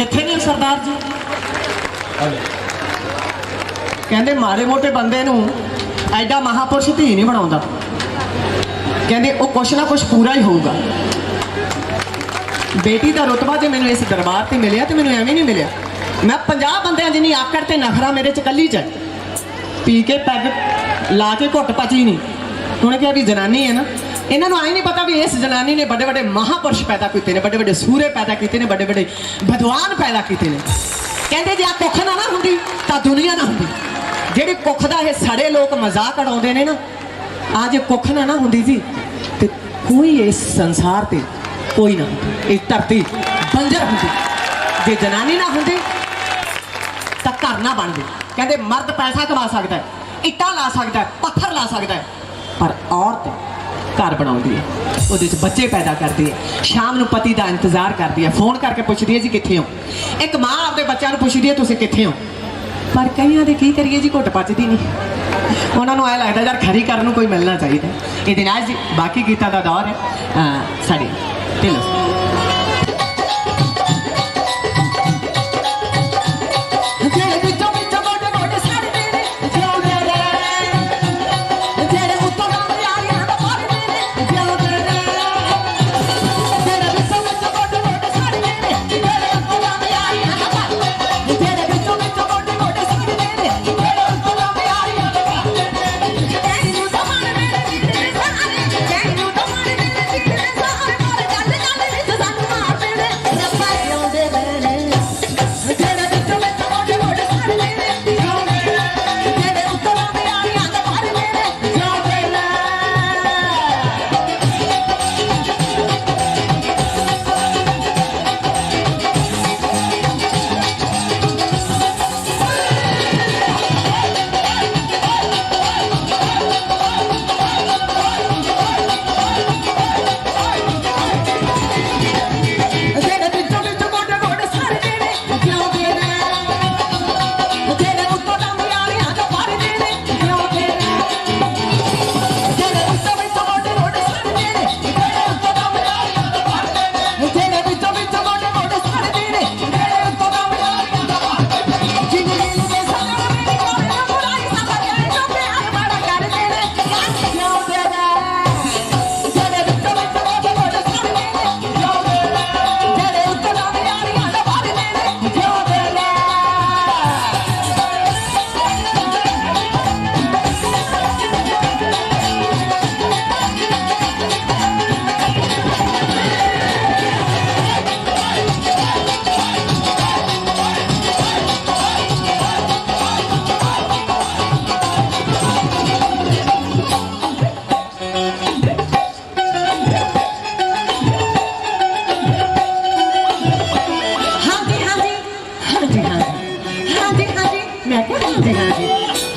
ਕਿੱਥੇ ਨੇ ਸਰਦਾਰ ਜੀ? ਕਹਿੰਦੇ ਮਾਰੇ ਮੋਟੇ ਬੰਦੇ ਨੂੰ ਐਡਾ ਮਹਾਪੁਰਸ਼ ਧੀ ਨਹੀਂ ਬਣਾਉਂਦਾ। ਕਹਿੰਦੇ ਉਹ ਕੁਛ ਨਾ ਕੁਛ ਪੂਰਾ ਹੀ ਹੋਊਗਾ। ਬੇਟੀ ਦਾ ਰੁਤਬਾ ਜੇ ਮੈਨੂੰ ਇਸ ਦਰਬਾਰ ਤੇ ਮਿਲਿਆ ਤੇ ਮੈਨੂੰ ਐਵੇਂ ਨਹੀਂ ਮਿਲਿਆ। ਮੈਂ 50 ਬੰਦਿਆਂ ਜਿੰਨੀ ਆਕੜ ਤੇ ਨਖਰਾ ਮੇਰੇ ਚ ਕੱਲੀ ਚ ਪੀ ਕੇ ਪੈਗ ਲਾ ਕੇ ਘੁੱਟ ਪਚੀ ਨਹੀਂ ਹੁਣ ਕਿਹਾ ਵੀ ਜਨਾਨੀ ਹੈ ਨਾ। ਇਹਨਾਂ ਨੂੰ ਆਈ ਨਹੀਂ ਪਤਾ ਵੀ ਇਸ ਜਨਾਨੀ ਨੇ ਵੱਡੇ ਵੱਡੇ ਮਹਾਪੁਰਸ਼ ਪੈਦਾ ਕੀਤੇ ਨੇ, ਵੱਡੇ ਵੱਡੇ ਸੂਰੇ ਪੈਦਾ ਕੀਤੇ ਨੇ, ਵੱਡੇ ਵੱਡੇ ਵਿਦਵਾਨ ਪੈਦਾ ਕੀਤੇ ਨੇ। ਕਹਿੰਦੇ ਜੇ ਆ ਕੁੱਖ ਨਾ ਨਾ ਹੁੰਦੀ, ਤਾਂ ਦੁਨੀਆ ਨਾ ਹੁੰਦੀ। ਜਿਹੜੇ ਕੁੱਖ ਦਾ ਇਹ ਸੜੇ ਲੋਕ ਮਜ਼ਾਕ ਉਡਾਉਂਦੇ ਨੇ ਨਾ ਆ ਜੇ ਕੁੱਖ ਨਾ ਨਾ ਹੁੰਦੀ ਜੀ, ਤੇ ਕੋਈ ਇਸ ਸੰਸਾਰ ਤੇ ਕੋਈ ਨਾ ਇਹ ਧਰਤੀ ਬੰਜਰ ਹੁੰਦੀ। ਜੇ ਜਨਾਨੀ ਨਾ ਹੁੰਦੀ, ਤਾਂ ਘਰ ਨਾ ਬਣਦੇ ਕਹਿੰਦੇ ਮਰਦ ਪੈਸਾ ਕਮਾ ਸਕਦਾ ਹੈ, ਇੱਟਾਂ ਲਾ ਸਕਦਾ ਹੈ, ਪੱਥਰ ਲਾ ਸਕਦਾ ਹੈ, ਪਰ ਔਰਤ ਘਰ ਬਣਾਉਂਦੀ ਹੈ। ਉਹਦੇ ਵਿੱਚ ਬੱਚੇ ਪੈਦਾ ਕਰਦੀ ਹੈ। ਸ਼ਾਮ ਨੂੰ ਪਤੀ ਦਾ ਇੰਤਜ਼ਾਰ ਕਰਦੀ ਹੈ। ਫੋਨ ਕਰਕੇ ਪੁੱਛਦੀ ਹੈ, ਜੀ ਕਿੱਥੇ ਹੋ? ਇੱਕ ਮਾਂ ਆਪਣੇ ਬੱਚਿਆਂ ਨੂੰ ਪੁੱਛਦੀ ਹੈ, ਤੁਸੀਂ ਕਿੱਥੇ ਹੋ? ਪਰ ਕਈਆਂ ਦੇ ਕੀ ਕਰੀਏ ਜੀ, ਘੁੱਟ ਪਚਦੀ ਨਹੀਂ। ਉਹਨਾਂ ਨੂੰ ਐ ਲੱਗਦਾ, ਯਾਰ ਖਰੀ ਕਰਨ ਨੂੰ ਕੋਈ ਮਿਲਣਾ ਚਾਹੀਦਾ ਇਹ ਨਾਲ ਜੀ ਬਾਕੀ ਗੀਤਾਂ ਦਾ ਦੌਰ ਹੈ। ਅਹ ਸਾਡੇ ਢਿੱਲੋਂ।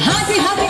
হাজি হাজি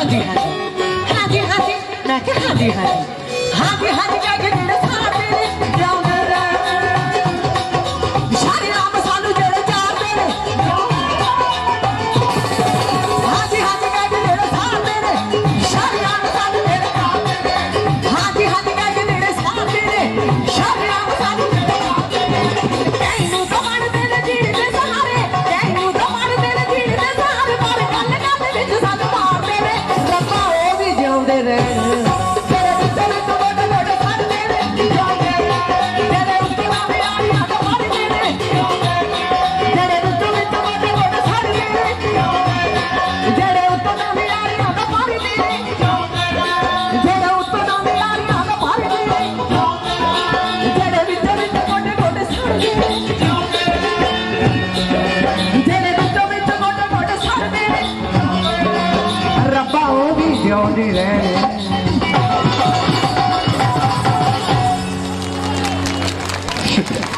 হাজি হাজি। হাজি হাজি হাজি হাজি? হাজি হাজি ਜਿਉਂਦੇ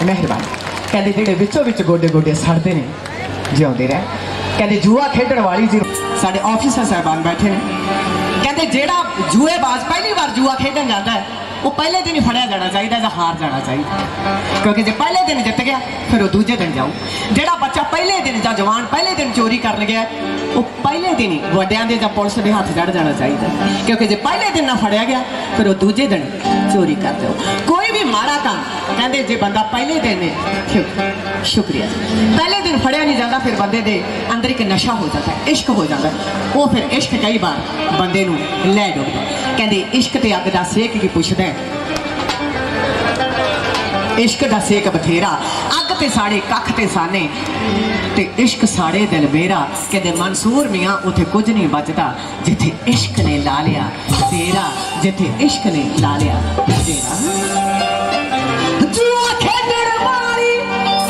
ਮਿਹਰਬਾਨੀ ਕਹਿੰਦੇ ਜਿਹੜੇ ਵਿੱਚੋਂ ਵਿੱਚ ਗੋਡੇ ਗੋਡੇ ਸੜਦੇ ਨੇ, ਜਿਉਂਦੇ ਰਹਿ। ਕਹਿੰਦੇ ਜੂਆ ਖੇਡਣ ਵਾਲੀ ਜੀ ਸਾਡੇ ਆਫੀਸਰ ਸਾਹਿਬਾਨ ਬੈਠੇ ਨੇ। ਕਹਿੰਦੇ ਜਿਹੜਾ ਜੂਏਬਾਜ਼ ਪਹਿਲੀ ਵਾਰ ਜੂਆ ਖੇਡਣ ਜਾਂਦਾ ਹੈ ਉਹ ਪਹਿਲੇ ਦਿਨ ਹੀ ਫੜਿਆ ਜਾਣਾ ਚਾਹੀਦਾ ਜਾਂ ਹਾਰ ਜਾਣਾ ਚਾਹੀਦਾ। ਕਿਉਂਕਿ ਜੇ ਪਹਿਲੇ ਦਿਨ ਜਿੱਤ ਗਿਆ, ਫਿਰ ਉਹ ਦੂਜੇ ਦਿਨ ਜਾਊ। ਜਿਹੜਾ ਬੱਚਾ ਪਹਿਲੇ ਦਿਨ ਜਾਂ ਜਵਾਨ ਪਹਿਲੇ ਦਿਨ ਚੋਰੀ ਕਰਨ ਗਿਆ, ਉਹ ਪਹਿਲੇ ਦਿਨ ਹੀ ਵੱਡਿਆਂ ਦੇ ਜਾਂ ਪੁਲਿਸ ਦੇ ਹੱਥ ਚੜ ਜਾਣਾ ਚਾਹੀਦਾ। ਕਿਉਂਕਿ ਜੇ ਪਹਿਲੇ ਦਿਨ ਨਾ ਫੜਿਆ ਗਿਆ, ਫਿਰ ਉਹ ਦੂਜੇ ਦਿਨ ਚੋਰੀ ਕਰ ਦਿਓ ਕੋਈ ਵੀ ਮਾੜਾ ਕੰਮ, ਕਹਿੰਦੇ ਜੇ ਬੰਦਾ ਪਹਿਲੇ ਦਿਨ ਸ਼ੁਕ- ਸ਼ੁਕਰੀਆ। ਪਹਿਲੇ ਦਿਨ ਫੜਿਆ ਨਹੀਂ ਜਾਂਦਾ, ਫਿਰ ਬੰਦੇ ਦੇ ਅੰਦਰ ਇੱਕ ਨਸ਼ਾ ਹੋ ਜਾਂਦਾ, ਇਸ਼ਕ ਹੋ ਜਾਂਦਾ। ਉਹ ਫਿਰ ਇਸ਼ਕ ਕਈ ਵਾਰ ਬੰਦੇ ਨੂੰ ਲੈ ਡੁੱਬਦਾ। ਕਹਿੰਦੇ, ਇਸ਼ਕ ਤੇ ਅੱਗ ਦਾ ਸੇਕ ਕੀ ਪੁੱਛਦਾ ਇਸ਼ਕ ਦਾ ਸੇਕ ਬਥੇਰਾ। ਅੱਗ ਤੇ ਸਾੜੇ, ਕੱਖ ਤੇ ਸਾਨੇ। ਤੇ ਇਸ਼ਕ ਸਾੜੇ ਦਿਲ ਮੇਰਾ। ਕਹਿੰਦੇ, ਮਨਸੂਰ ਮੀਆਂ, ਉਥੇ ਕੁਝ ਨਹੀਂ ਬਚਦਾ। ਜਿੱਥੇ ਇਸ਼ਕ ਨੇ ਲਾ ਲਿਆ, ਤੇਰਾ। ਜਿੱਥੇ ਇਸ਼ਕ ਨੇ ਲਾ ਲਿਆ, ਤੇਰਾ। ਜੂਆ ਖੇਡਣ